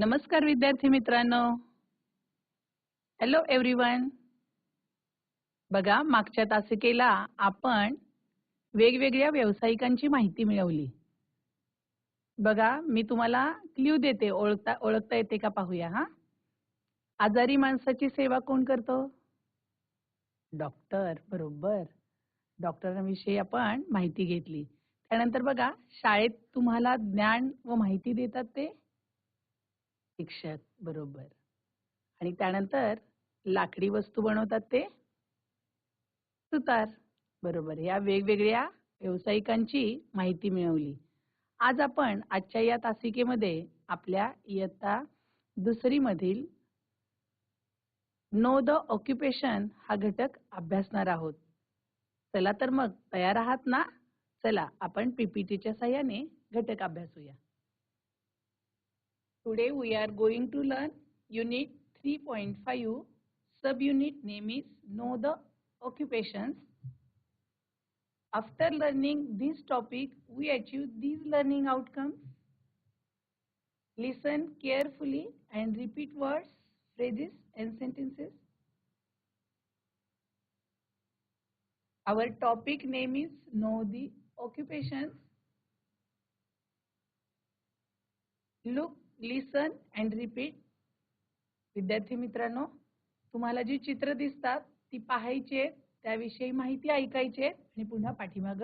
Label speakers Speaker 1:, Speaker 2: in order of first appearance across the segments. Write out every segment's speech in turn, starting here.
Speaker 1: नमस्कार विद्यार्थी मित्रांनो. हॅलो एव्हरीवन बघा मागच्या तासिकेला आपण वेगवेगळ्या व्यावसायिकांची माहिती मिळवली. बघा मी तुम्हाला क्ल्यू देते. ओळखता ओळखता येते का पाहूया हा? आजारी माणसाची सेवा कोण करतो? डॉक्टर बरोबर. डॉक्टरांविषयी आपण माहिती घेतली. त्यानंतर बघा शाळेत तुम्हाला ज्ञान व माहिती देतात ते? शिक्षक बरोबर. आणि त्यानंतर लाकडी वस्तू बनवतात ते? सुतार. बरोबर. या वेगवेगळ्या व्यावसायिकांची माहिती मिळवली. आज आपण आजच्या या तासिकेमध्ये आपल्या इयत्ता दुसरी मधील नो द ऑक्युपेशन हा घटक अभ्यासणार आहोत. चला तर मग तयार आहात ना? चला आपण पीपीटीच्या सहाय्याने घटक अभ्यासूया. Today we are going to learn Unit 3.5 Subunit name is Know the Occupations. After learning this topic, we achieve these learning outcomes. Listen carefully and repeat words, phrases and sentences. Our topic name is Know the Occupations. Look listen and repeat विद्यार्थी मित्रांनो तुम्हाला जी चित्र दिसतात ती पाहायची आहेत त्याविषयी माहिती ऐकायची आहे आणि पुन्हा पाठीमाग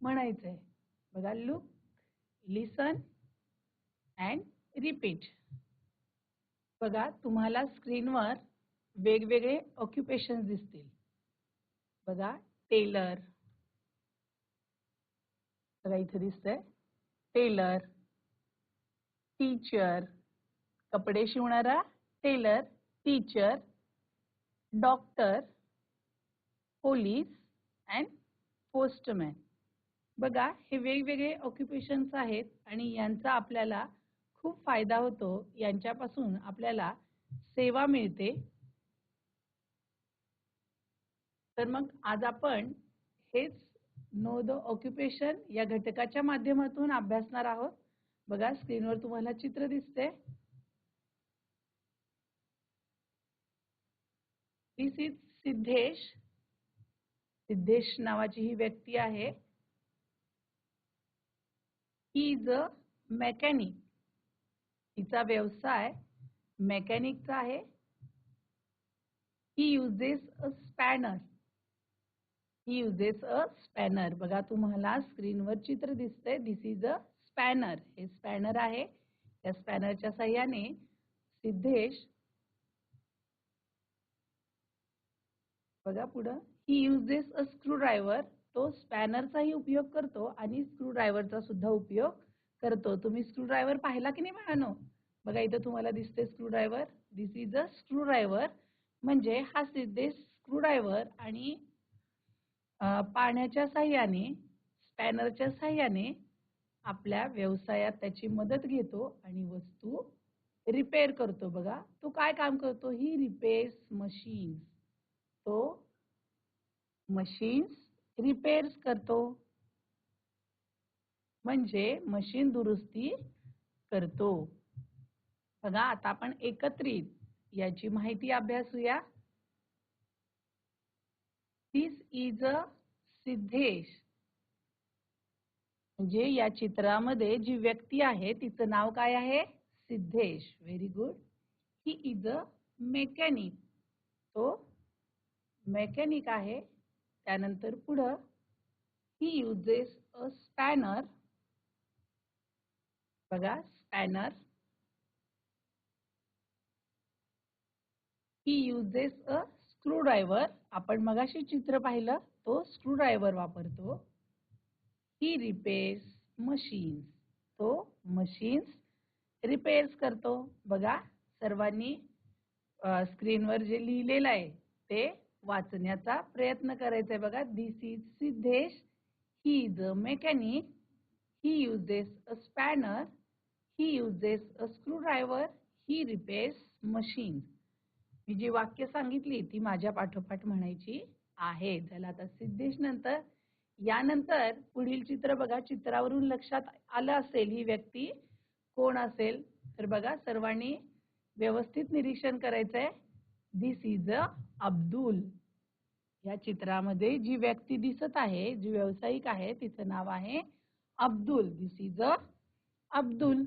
Speaker 1: म्हणायचंय. बघा लुक लिसन अँड रिपीट बघा तुम्हाला स्क्रीनवर वेगवेगळे ऑक्युपेशन दिसतील. बघा टेलर बघा इथे दिसतंय. टेलर टीचर कपडे शिवणारा tailor teacher doctor police and postman बघा हे वेगवेगळे ऑक्युपेशन्स आहेत आणि यांचा आपल्याला खूप फायदा होतो. यांच्यापासून आपल्याला सेवा मिळते. तर मग आज आपण हेच नो द ऑक्युपेशन या घटकाच्या माध्यमातून अभ्यासणार आहोत. बघा स्क्रीनवर तुम्हाला चित्र दिसते दिस इज सिद्धेश सिद्धेश नावाची ही व्यक्ती आहे. ही इज अ मेकॅनिक तिचा व्यवसाय मेकॅनिकचा आहे. He uses a spanner he uses a spanner बघा तुम्हाला स्क्रीनवर चित्र दिसतंय. This is a spanner. हे स्पॅनर आहे. त्या स्पॅनरच्या सहाय्याने सिद्धेश बघा पुढं. He uses a screwdriver तो स्पॅनरचाही उपयोग करतो आणि स्क्रू ड्रायव्हरचा सुद्धा उपयोग करतो. तुम्ही स्क्रू ड्रायव्हर पाहिला की नाही बाळानो? बघा इथं तुम्हाला दिसते screwdriver this is a screwdriver म्हणजे हा सिद्धेश स्क्रू ड्रायव्हर आणि पाण्याच्या साह्याने स्पॅनरच्या साह्याने आपल्या व्यवसायात त्याची मदत घेतो आणि वस्तू रिपेअर करतो. बघा तो काय काम करतो? ही रिपेअर्स मशीन्स तो मशीन्स रिपेअर्स करतो. म्हणजे मशीन दुरुस्ती करतो. बघा आता आपण एकत्रित याची माहिती अभ्यासूया. दिस इज अ सिद्धेश म्हणजे या चित्रामध्ये जी व्यक्ती आहे तिचं नाव काय आहे? Siddhesh. Very good he is a mechanic तो मेकॅनिक आहे. त्यानंतर पुढं ही युजेस अ स्पॅनर बघा spanner he uses a screwdriver आपण मगाशी चित्र पाहिलं तो स्क्रू ड्रायव्हर वापरतो. ही रिपेअर्स मशीन्स तो मशीन्स रिपेअर्स करतो. बघा सर्वांनी स्क्रीनवर जे लिहिलेलं आहे ते वाचण्याचा प्रयत्न करायचा आहे. बघा this is Siddhesh he is a mechanic he uses a spanner he uses a screwdriver he repairs machine मी जी वाक्य सांगितली ती माझ्या पाठोपाठ म्हणायची आहे. झालं आता सिद्धेश नंतर यानंतर पुढील चित्र बघा. चित्रावरून लक्षात आलं असेल ही व्यक्ती कोण असेल? तर बघा सर्वांनी व्यवस्थित निरीक्षण करायचंय. दिस इज अ अब्दुल या चित्रामध्ये जी व्यक्ती दिसत आहे जी व्यावसायिक आहे तिचं नाव आहे Abdul this is a Abdul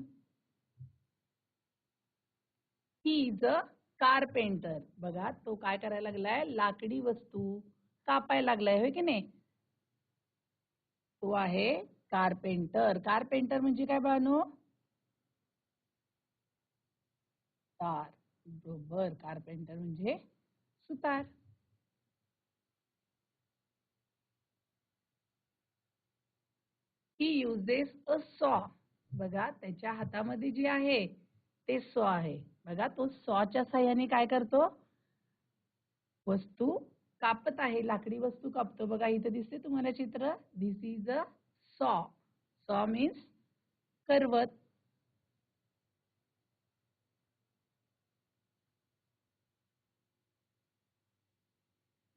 Speaker 1: he is a carpenter बघा तो काय करायला लागलाय? लाकडी वस्तू कापायला लागलाय होय की नाही? तो आहे कारपेंटर कारपेंटर म्हणजे काय बानो? तार बरोबर. कारपेंटर म्हणजे सुतार. ही युजेस अ सॉ बघा त्याच्या हातामध्ये जे आहे ते सॉ आहे. बघा तो सॉच्या साह्याने काय करतो? वस्तू कापत आहे लाकडी वस्तू कापतो. बघा इथं दिसते तुम्हाला चित्र. This is a saw saw means करवत.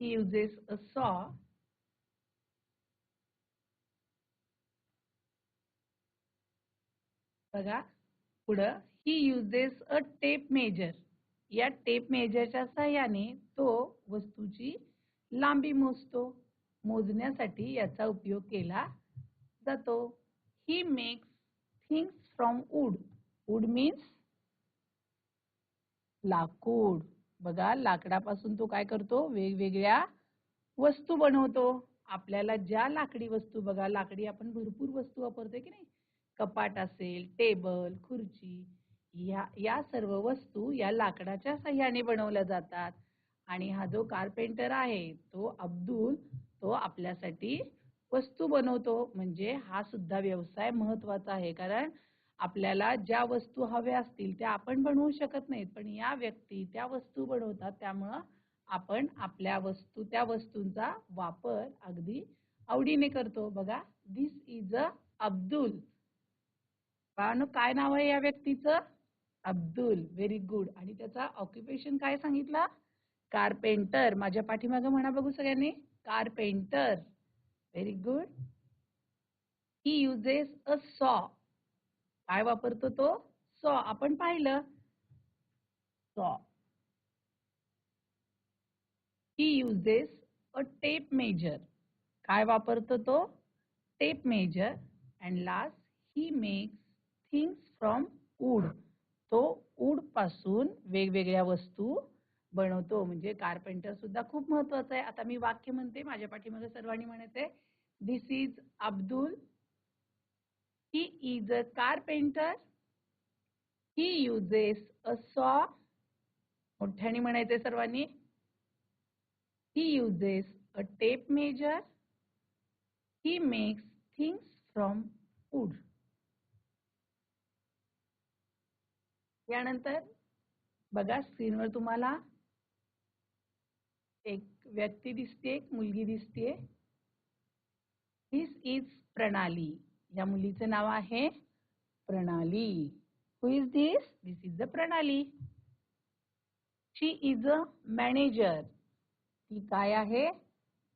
Speaker 1: He uses a saw. बघा पुढं. He uses a tape measure या टेप मेजरच्या सहाय्याने तो वस्तूची लांबी मोजतो. मोजण्यासाठी याचा उपयोग केला जातो. He makes things from wood wood means लाकूड. बघा लाकडापासून तो काय करतो? वेगवेगळ्या वस्तू बनवतो. आपल्याला ज्या लाकडी वस्तू बघा लाकडी आपण भरपूर वस्तू वापरतोय की नाही? कपाट असेल टेबल खुर्ची या या सर्व वस्तू या लाकडाच्या सह्याने बनवल्या जातात. आणि हा जो कारपेंटर आहे तो अब्दुल तो आपल्यासाठी वस्तू बनवतो. म्हणजे हा सुद्धा व्यवसाय महत्त्वाचा आहे. कारण आपल्याला ज्या वस्तू हव्या असतील त्या आपण बनवू शकत नाहीत. पण या व्यक्ती त्या वस्तू बनवतात. त्यामुळं आपण आपल्या वस्तू त्या वस्तूंचा वापर अगदी आवडीने करतो. बघा दिस इज अ अब्दुल. काय नाव आहे या व्यक्तीचं? अब्दुल. व्हेरी गुड आणि त्याचा ऑक्युपेशन काय सांगितलं? कारपेंटर माझ्या पाठीमागं म्हणा बघू सगळ्यांनी. Carpenter very good he uses a saw काय वापरतो तो? सॉ आपण पाहिलं. Saw he uses a tape measure काय वापरतो तो? Tape measure and last he makes things from wood तो वूडपासून वेगवेगळ्या वस्तू बनवतो. म्हणजे कारपेंटर सुद्धा खूप महत्वाचं आहे. आता मी वाक्य म्हणते माझ्या पाठीमध्ये सर्वांनी म्हणायचंय this is Abdul he is a carpenter he uses a saw मोठ्याने म्हणायचंय सर्वांनी. He uses a tape measure he makes things from wood यानंतर बघा स्क्रीनवर तुम्हाला एक व्यक्ती दिसते एक मुलगी दिसते दिस इज प्रणाली. या मुलीचं नाव आहे Pranali. Who is this this is the Pranali. She is a manager ती काय आहे?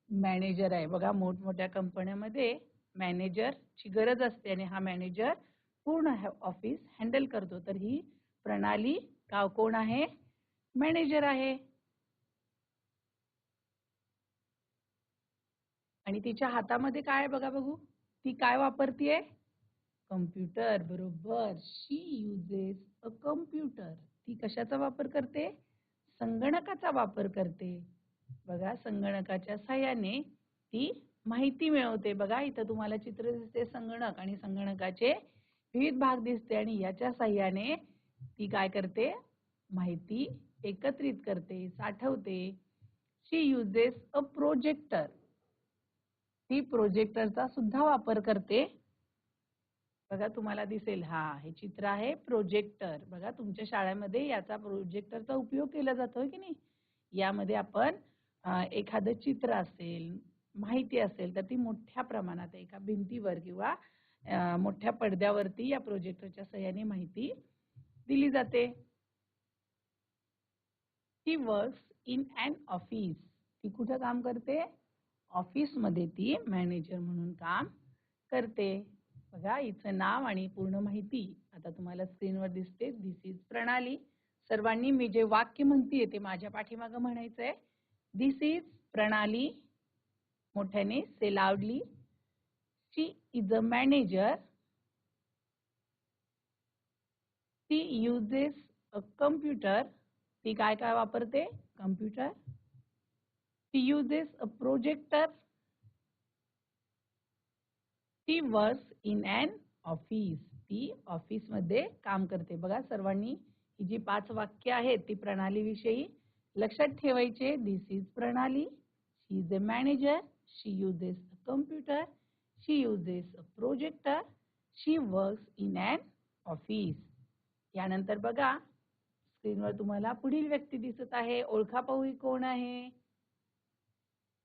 Speaker 1: मॅनेजर आहे. बघा मोठमोठ्या कंपन्यामध्ये मॅनेजरची गरज असते आणि हा मॅनेजर पूर्ण ऑफिस हँडल करतो. तर ही प्रणाली का कोण आहे? मॅनेजर आहे. आणि तिच्या हातामध्ये काय आहे बघा बघू. ती काय वापरतीये? कम्प्युटर बरोबर. शी युजेस अ कम्प्युटर ती कशाचा वापर करते? संगणकाचा वापर करते. बघा संगणकाच्या साह्याने ती माहिती मिळवते. बघा इथं तुम्हाला चित्र दिसते संगणक आणि संगणकाचे विविध भाग दिसते आणि याच्या साह्याने ती काय करते? माहिती एकत्रित करते साठवते. शी युजेस अ प्रोजेक्टर ती प्रोजेक्टरचा सुद्धा वापर करते. बघा तुम्हाला दिसेल हा हे चित्र आहे प्रोजेक्टर बघा तुमच्या शाळेमध्ये याचा प्रोजेक्टरचा उपयोग केला जातोय की नाही? यामध्ये आपण एखादं चित्र असेल माहिती असेल तर ती मोठ्या प्रमाणात एका भिंतीवर किंवा मोठ्या पडद्यावरती या प्रोजेक्टरच्या सहाय्याने माहिती दिली जाते. ती वर्क्स इन अँड ऑफिस ती कुठं काम करते? ऑफिसमध्ये ती मॅनेजर म्हणून काम करते. बघा हिचं नाव आणि पूर्ण माहिती आता तुम्हाला स्क्रीनवर दिसते. दिस इज प्रणाली. सर्वांनी मी जे वाक्य म्हणतीये ते माझ्या पाठीमागं म्हणायचंय. This is Pranali. मोठ्याने say लावडली she is a manager ती युजेस अ कम्प्युटर ती काय काय वापरते? कम्प्युटर ती युजेस अ प्रोजेक्टर ती वर्क्स इन अन ऑफिस ती ऑफिसमध्ये काम करते. बघा सर्वांनी ही जी पाच वाक्य आहेत ती प्रणालीविषयी लक्षात ठेवायचे. This is Pranali. She is a manager she uses a computer she uses a projector she works in an office यानंतर बघा स्क्रीनवर तुम्हाला पुढील व्यक्ती दिसत आहे. ओळखा पाहू कोण आहे?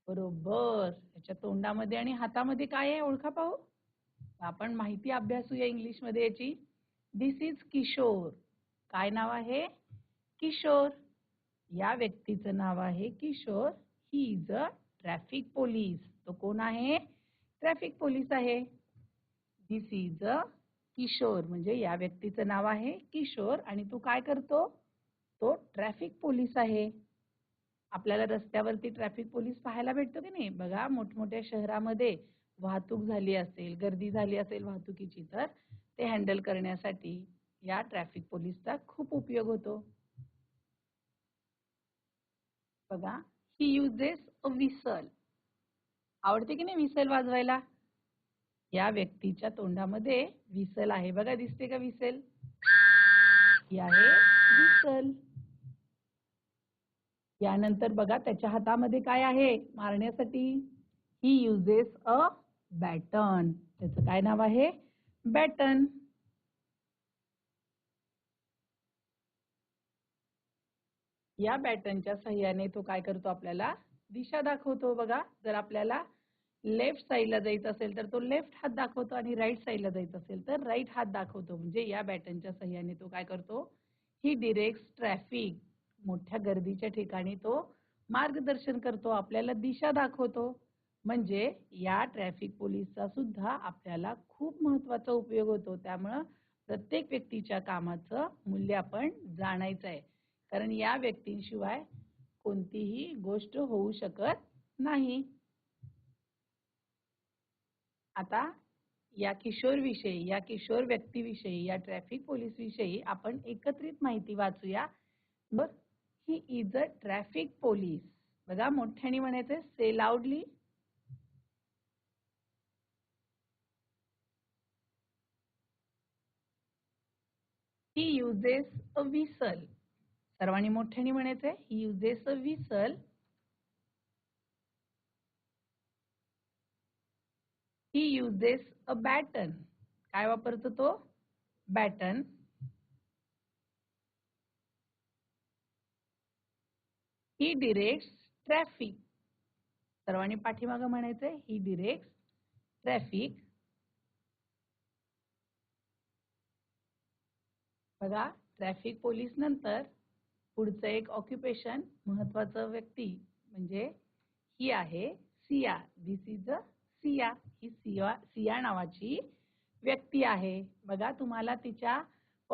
Speaker 1: बरोबर. याच्या तोंडामध्ये आणि हातामध्ये काय आहे ओळखा पाहू? आपण माहिती अभ्यासूया इंग्लिशमध्ये याची. This is Kishore. काय नाव आहे? किशोर. या व्यक्तीचं नाव आहे Kishore. He is a traffic police तो कोण आहे? ट्रॅफिक पोलीस आहे. This is a Kishore. म्हणजे या व्यक्तीचं नाव आहे किशोर. आणि तू काय करतो? तो ट्रॅफिक पोलीस आहे. आपल्याला रस्त्यावरती ट्रॅफिक पोलीस पाहायला भेटतो की नाही? बघा मोठमोठ्या शहरामध्ये वाहतूक झाली असेल गर्दी झाली असेल वाहतुकीची तर ते हँडल करण्यासाठी या ट्रॅफिक पोलीसचा खूप उपयोग होतो. बघा ही युजेस अ विसल आवडते की नाही विसल वाजवायला? या व्यक्तीच्या तोंडामध्ये विसल आहे. बघा दिसते का विसल ही आहे विसल यानंतर बघा त्याच्या हातामध्ये काय आहे? मारण्यासाठी ही युजेस अ बॅटन त्याचं काय नाव आहे? बॅटन या बॅटनच्या सहाय्याने तो काय करतो आपल्याला? दिशा दाखवतो बघा. जर आपल्याला लेफ्ट साईडला जायचं असेल तर तो लेफ्ट हात दाखवतो आणि राईट साईडला जायचं असेल तर राईट हात दाखवतो. म्हणजे या बॅटनच्या सहाय्याने तो काय करतो? ही डिरेक्ट ट्रॅफिक मोठ्या गर्दीच्या ठिकाणी तो मार्गदर्शन करतो आपल्याला दिशा दाखवतो. म्हणजे या ट्रॅफिक पोलीसचा सुद्धा आपल्याला खूप महत्त्वाचा उपयोग होतो. त्यामुळं प्रत्येक व्यक्तीच्या कामाचं मूल्य आपण जाणायचं आहे कारण या व्यक्तींशिवाय कोणतीही गोष्ट होऊ शकत नाही. आता या किशोर विषयी या किशोर व्यक्तीविषयी या ट्रॅफिक पोलीस विषयी आपण एकत्रित माहिती वाचूया. बर? He is a traffic police बघा मोठ्याने म्हणायचं से लाऊडली ही युजेस अ विसल सर्वांनी मोठ्याने म्हणायचंय he uses a whistle he uses a baton काय वापरतो तो? बॅटन ही डिरेक्ट ट्रॅफिक सर्वांनी पाठीमागं म्हणायचंय ही डिरेक्ट ट्रॅफिक बघा ट्रॅफिक पोलीस नंतर पुढचं एक ऑक्युपेशन महत्वाचं व्यक्ती म्हणजे ही आहे Siya. This is a Siya. ही सिया सिया नावाची व्यक्ती आहे. बघा तुम्हाला तिच्या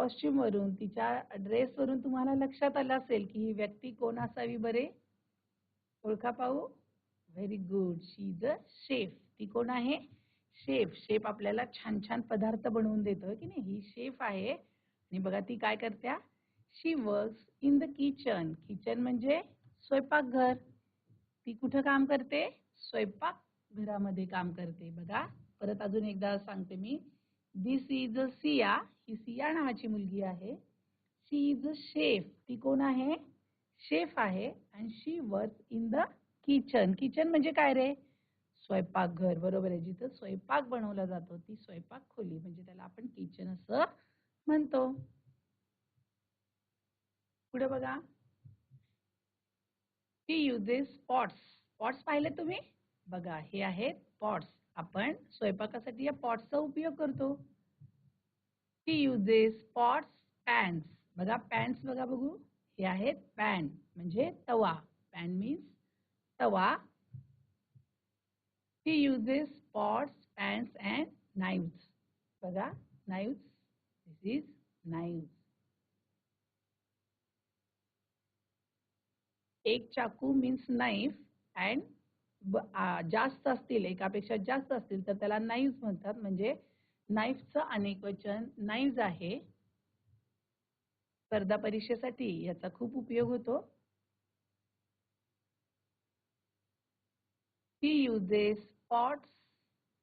Speaker 1: कॉस्ट्युम वरून तिच्या ड्रेस वरून तुम्हाला लक्षात आलं असेल की ही व्यक्ती कोण असावी बरे? ओळखा पाहू. Very good she is a chef ती कोण आहे? शेफ शेफ आपल्याला छान छान पदार्थ बनवून देतो की नाही? ही शेफ आहे. आणि बघा ती काय करत्या? She works in the kitchen kitchen म्हणजे स्वयंपाकघर. ती कुठं काम करते? स्वयंपाक घरामध्ये काम करते. बघा परत अजून एकदा सांगते मी. दिस इज अ सिया ही सिया नावाची मुलगी आहे. शी इज अ शेफ ती कोण आहे? शेफ आहे. आणि she work in the kitchen kitchen म्हणजे काय रे? स्वयंपाकघर. बरोबर आहे. जिथं स्वयंपाक बनवला जातो ती स्वयंपाक खोली. म्हणजे त्याला आपण किचन असं म्हणतो. पुढे बघा. ती युजेस पॉट्स पॉट्स पाहिले तुम्ही? बघा हे आहेत पॉट्स आपण स्वयंपाकासाठी या पॉट्सचा उपयोग करतो. ती युजेस पॉट्स पॅन्स बघा पॅन्स बघा बघू. हे आहेत पॅन म्हणजे तवा. पॅन मीन्स तवा. He uses pots pans and knives बघा नाईव्स दिस इज नाईव्स एक चाकू मीन्स नाईफ अँड जास्त असतील एकापेक्षा जास्त असतील तर त्याला नाईव्स म्हणतात. म्हणजे नाईफचं अनेक वचन नाईज आहे. स्पर्धा परीक्षेसाठी याचा खूप उपयोग होतो. He uses pots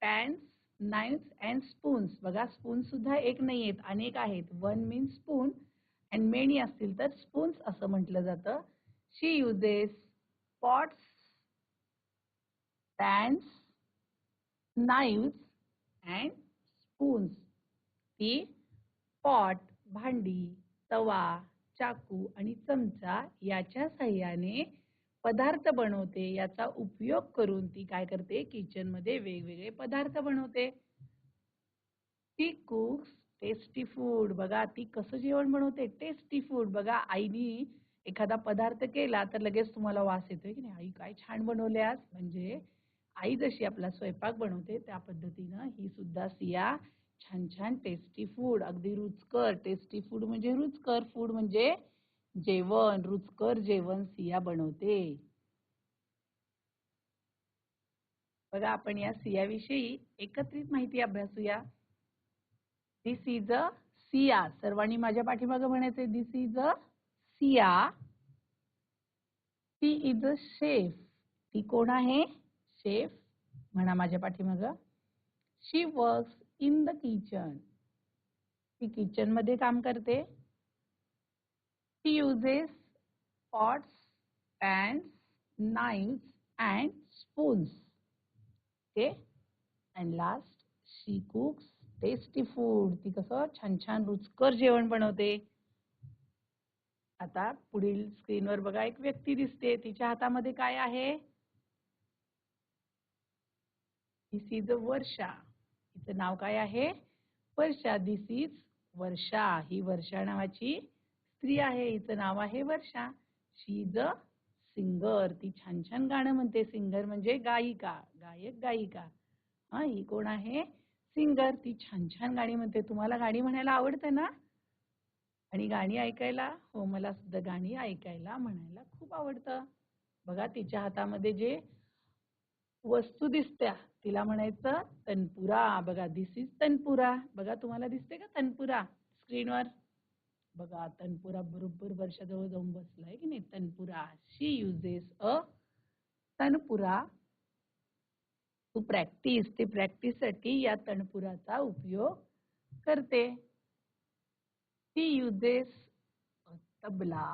Speaker 1: pans knives and spoons बघा स्पून सुद्धा एक नाही आहेत अनेक आहेत. One mean spoon and many असतील तर स्पून्स असं म्हटलं जातं. She uses pots pans knives and spoons ती पॉट भांडी तवा चाकू आणि चमचा याच्या साह्याने पदार्थ बनवते. याचा उपयोग करून ती काय करते? किचनमध्ये वेगवेगळे पदार्थ बनवते. ती कुक्स टेस्टी फूड बघा ती कसं जेवण बनवते? टेस्टी फूड बघा आईनी एखादा पदार्थ केला तर लगेच तुम्हाला वास येतोय की नाही? आई काय छान बनवले आज म्हणजे आई जशी आपला स्वयंपाक बनवते त्या पद्धतीनं ही सुद्धा सिया छान छान टेस्टी फूड अगदी रुचकर टेस्टी फूड म्हणजे रुचकर फूड म्हणजे जेवण रुचकर जेवण सिया बनवते. बघा आपण या सियाविषयी एकत्रित माहिती अभ्यासूया. दिस इज अ सिया. सर्वांनी माझ्या पाठीमागं म्हणायचे दिस इज अ सिया. ती इज अ शेफ ती कोण आहे? शेफ म्हणा माझ्या पाठीमागं. She works in the kitchen ती किचनमध्ये काम करते. ती uses pots pans knives and spoons ते and last she cooks tasty food ती कसं छान छान रुचकर जेवण बनवते. आता पुढील स्क्रीनवर बघा एक व्यक्ती दिसते. तिच्या हातामध्ये काय आहे? दिस इज अ वर्षा हिचं नाव काय आहे? वर्षा दिस इज वर्षा ही वर्षा नावाची स्त्री आहे. हिचं नाव आहे वर्षा शी इज अ सिंगर ती छान छान गाणं म्हणते. सिंगर म्हणजे गायिका. गायक गायिका. हा ही कोण आहे? सिंगर ती छान छान गाणी म्हणते. तुम्हाला गाणी म्हणायला आवडतं ना? आणि गाणी ऐकायला? हो मला सुद्धा गाणी ऐकायला म्हणायला खूप आवडतं. बघा तिच्या हातामध्ये जे वस्तू दिसत्या तिला म्हणायचं तनपुरा बघा दिस इज तनपुरा. बघा तुम्हाला दिसते का तनपुरा? स्क्रीनवर बघा तनपुरा बरोबर वर्षाजवळ जाऊन बसलाय की नाही? Tanpura. She uses a tanpura to practice ते प्रॅक्टिससाठी या तणपुराचा उपयोग करते. ती युजेस तबला.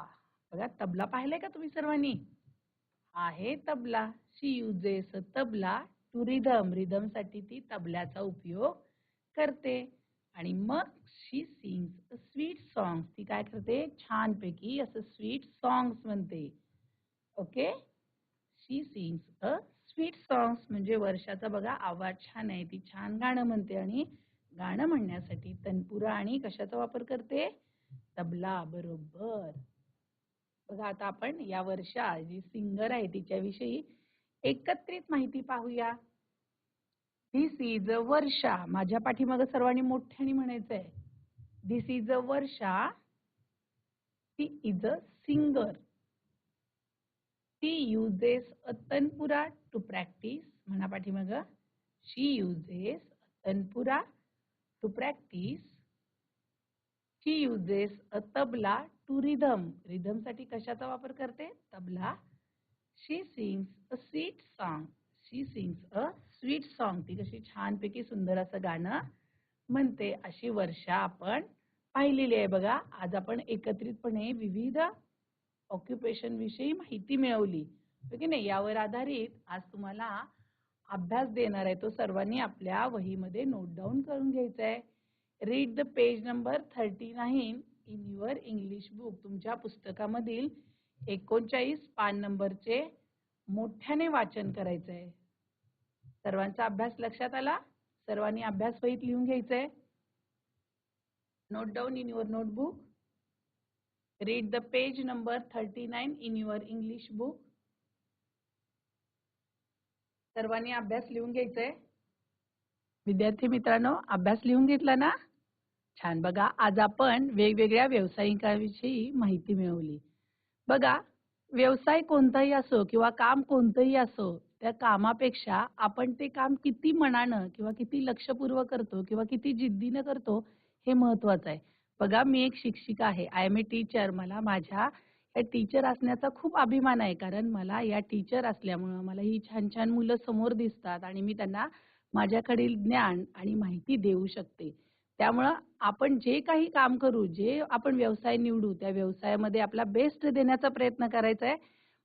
Speaker 1: बघा तबला पाहिलाय का तुम्ही सर्वांनी? आहे tabla. She uses tabla to रिदमसाठी ती तबल्याचा उपयोग करते. आणि मग शी सिंग्स स्वीट सॉंग्स ती काय करते? छानपैकी असं स्वीट सॉंग्स म्हणते. Okay she sings a sweet songs म्हणजे वर्षाचा बघा आवाज छान आहे. ती छान गाणं म्हणते आणि गाणं म्हणण्यासाठी तनपुरा आणि कशाचा वापर करते? तबला बरोबर. बघा आता आपण या वर्षा जी सिंगर आहे तिच्याविषयी एकत्रित माहिती पाहूया. This is a Varsha. माझ्या पाठीमागं सर्वांनी मोठ्याने म्हणायचंय. This is a Varsha. ती इज अ सिंगर ती uses a tanpura to practice म्हणा पाठीमागं. She uses tanpura to practice she uses a tabla to rhythm रिधमसाठी कशाचा वापर करते? Tabla she sings a sweet song she sings a sweet song ती कशी छानपैकी सुंदर असं गाणं म्हणते. अशी वर्षा आपण पाहिलेली आहे बघा. आज आपण एकत्रितपणे विविध ऑक्युपेशन विषयी माहिती मिळवली. हो की नाही? यावर आधारित आज तुम्हाला अभ्यास देणार आहे. तो सर्वांनी आपल्या वहीमध्ये नोट डाऊन करून घ्यायचा आहे. Read the page number thirty nine in your English book तुमच्या पुस्तकामधील एकोणचाळीस पान नंबरचे मोठ्याने वाचन करायचं आहे सर्वांचा अभ्यास लक्षात आला? सर्वांनी अभ्यास वहीत लिहून घ्यायचंय? Note down in your notebook read the page number thirty nine in your English book सर्वांनी अभ्यास लिहून घ्यायचंय? विद्यार्थी मित्रांनो अभ्यास लिहून घेतला ना? छान बघा. आज आपण वेगवेगळ्या व्यावसायिकांविषयी माहिती मिळवली. बघा व्यवसाय कोणताही असो किंवा काम कोणतंही असो त्या कामापेक्षा आपण ते काम किती मनानं किंवा किती लक्षपूर्वक करतो किंवा किती जिद्दीनं करतो हे महत्वाचं आहे. बघा मी एक शिक्षिका आहे. आय एम ए टीचर मला माझ्या या टीचर असण्याचा खूप अभिमान आहे. कारण मला या टीचर असल्यामुळं मला ही छान छान मुलं समोर दिसतात आणि मी त्यांना माझ्याकडील ज्ञान आणि माहिती देऊ शकते. त्यामुळं आपण जे काही काम करू जे आपण व्यवसाय निवडू त्या व्यवसायामध्ये आपला बेस्ट देण्याचा प्रयत्न करायचा आहे.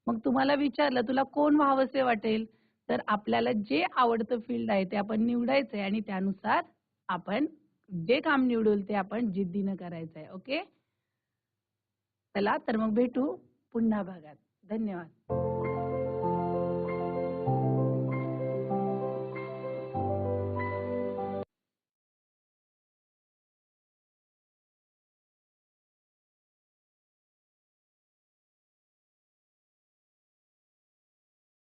Speaker 1: मग तुम्हाला विचारलं तुला कोण व्हावंसे वाटेल? तर आपल्याला जे आवडतं फील्ड आहे ते आपण निवडायचं आहे आणि त्यानुसार आपण जे काम निवडूल ते आपण जिद्दीनं करायचं आहे. ओके? चला तर मग भेटू पुन्हा भागात. धन्यवाद.